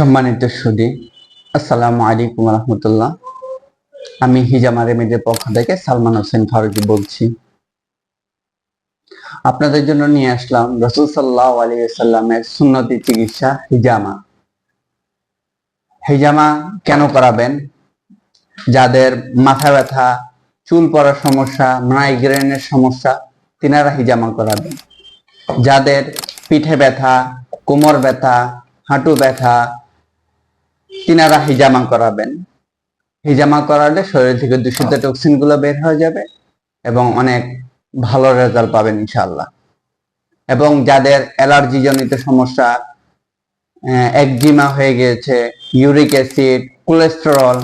সম্মানিত সুদী, আসসালামু আলাইকুম রহমতুল্লাহ। আমি হিজামা রেমিডের পক্ষ থেকে সালমান হোসেন ফারুকি বলছি। আপনাদের জন্য নিয়ে আসলাম রসুল সাল্লাহ আলী সাল্লামের সুন্নতি চিকিৎসা হিজামা। হিজামা কেন করাবেন? যাদের মাথা ব্যথা, চুল পড়ার সমস্যা মাইগ্রেনের সমস্যা, তিনারা হিজামা করাবেন। যাদের পিঠে ব্যথা, কোমর ব্যথা, হাঁটু ব্যথা তিনারা হিজামা করাবেন। হিজামা করালে শরীর থেকে দূষিত টক্সিনগুলো বের হয়ে যাবে এবং অনেক ভালো রেজাল্ট পাবেন ইনশাল্লাহ এবং যাদের অ্যালার্জি জনিত সমস্যা একজিমা হয়ে গিয়েছে ইউরিক অ্যাসিড কোলেস্টেরল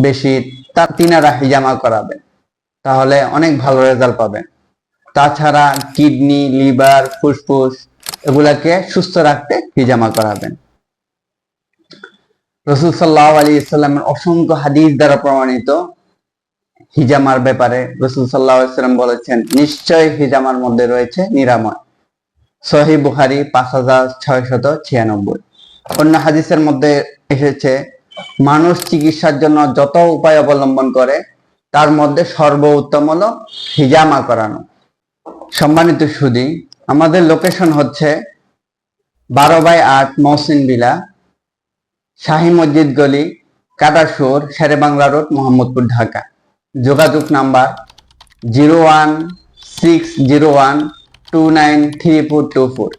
বেশি, তা তিনারা হিজামা করাবেন। তাহলে অনেক ভালো রেজাল্ট পাবেন। তাছাড়া কিডনি, লিভার, ফুসফুস এগুলাকে সুস্থ রাখতে হিজামা করাবেন। রসুল সাল্লাহ আলী ইসলামের অসংখ্য হাদিস দ্বারা প্রমাণিত হিজামার ব্যাপারে রসুল সাল্লাহ ইসলাম বলেছেন নিশ্চয় হিজামার মধ্যে রয়েছে নিরাময়। সহি বুখারি পাঁচ হাজার ছয় শত ছিয়ানব্বই। অন্য হাদিসের মধ্যে এসেছে, মানুষ চিকিৎসার জন্য যত উপায় অবলম্বন করে, তার মধ্যে সর্বোত্তম হলো হিজামা করানো। সম্মানিত সুদী, আমাদের লোকেশন হচ্ছে বারো বাই আট মহসিন বিলা শাহী মসজিদ গলি কাটাসুর শেরে বাংলা রোড, মোহাম্মদপুর, ঢাকা। যোগাযোগ number zero one six zero one two nine three four two four.